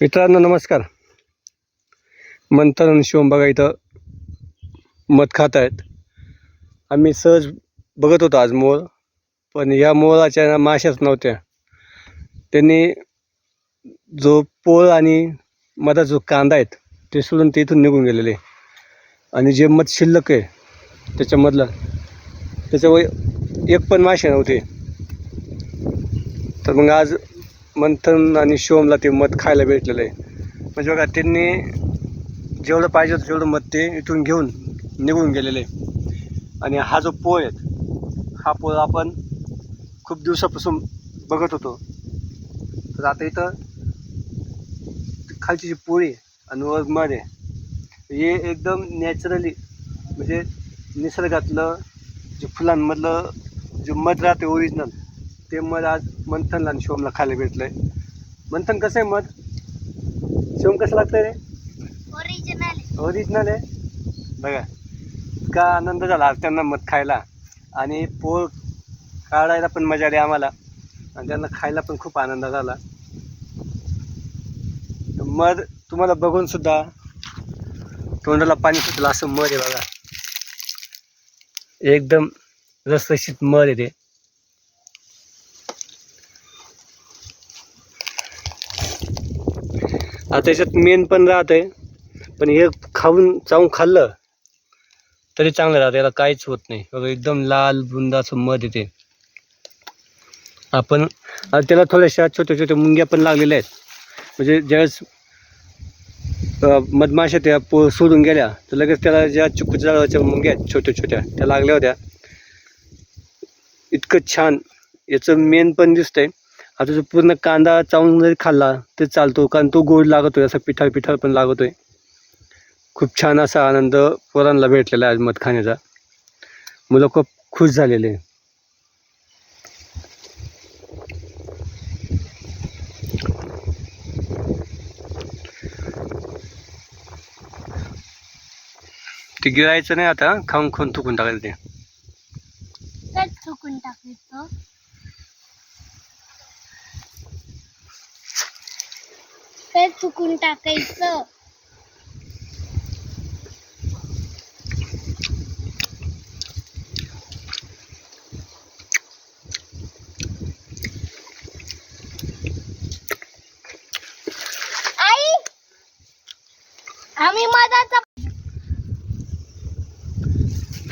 मित्रांनो नमस्कार. मंथन आणि शिवम बघा इथं मध खात आहेत. आम्ही सहज बघत होतो आज मोळ पण या मोळाच्या माशाच नव्हत्या. त्यांनी जो पोळ आणि मधाचा जो कांदा आहेत ते सोडून ते इथून निघून गेलेले. आणि जे मध शिल्लक आहे त्याच्यामधलं त्याच्यावर एक पण मासे नव्हते. तर मग आज मंथन आणि शिवमला ते मध खायला भेटलेलं आहे. म्हणजे बघा त्यांनी जेवढं पाहिजे होतं तेवढं मध ते इथून घेऊन निघून गेलेलं आहे. आणि हा जो पोळ आहे हा पोळ आपण खूप दिवसापासून बघत होतो. तर आता इथं खालची जी पोळी आणि वर आहे हे एकदम नॅचरली म्हणजे निसर्गातलं जे फुलांमधलं जे मध राहते ओरिजिनल ते मध आज मंथनला आणि शिवमला खायला भेटलंय. मंथन कसं आहे मध? शिवम कसं लागतंय रे? ओरिजिनल ओरिजिनल आहे? बघा इतका आनंद झाला आज त्यांना मध खायला. आणि पोळ काढायला पण मजा आली आम्हाला. आणि त्यांना खायला पण खूप आनंद झाला. मध तुम्हाला बघून सुद्धा तोंडाला पाणी सुटलं असं मध आहे बघा. एकदम रसरशीत मध आहे आता त्याच्यात मेन पण राहते पण हे खाऊन चावून खाल्लं तरी चांगलं राहतं. याला काहीच होत नाही. बघा एकदम लाल बुंदाचं मध येते. आपण आता त्याला थोड्याशा छोट्या छोट्या मुंग्या पण लागलेल्या आहेत. म्हणजे ज्यावेळेस मधमाशा त्या पो सोडून गेल्या तर लगेच त्याला ज्या चिकूच्या मुंग्या आहेत छोट्या छोट्या त्या लागल्या होत्या. इतकं छान. याचं मेन पण दिसतंय. आता जो पूर्ण कांदा चावून जरी खाल्ला ते चालतो कारण तो गोड लागतोय असा पिठाळ पिठाळ पण लागतोय. खूप छान असा आनंद पोरांना भेटलेला आहे मध खाण्याचा. मुलं खूप खुश झालेले ते गिरायचं नाही आता खाऊन खाऊन थुकून टाकायचं ते. थुकून टाकायचं. काय चुकून टाकायचं. आई! आम्ही मधाचा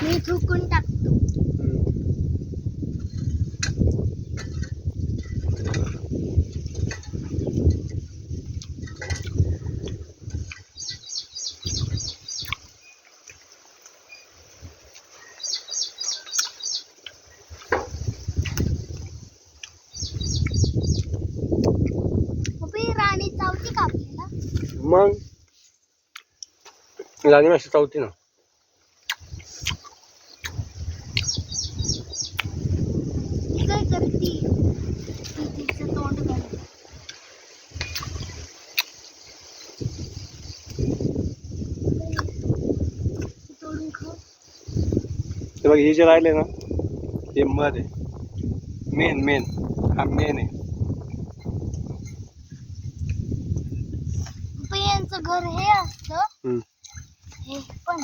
मी चुकून टाकतो. का आपल्याला मग? राणी माशी चावती ना. ती काय करते ती तिचं तोंड घालते. तोडून खाऊ ते बघ हे जे राहिले ना हे मध आहे. मेन मेन हा मेन आहे. पप्पा यांचं घर हे असतं हम्म. हे पण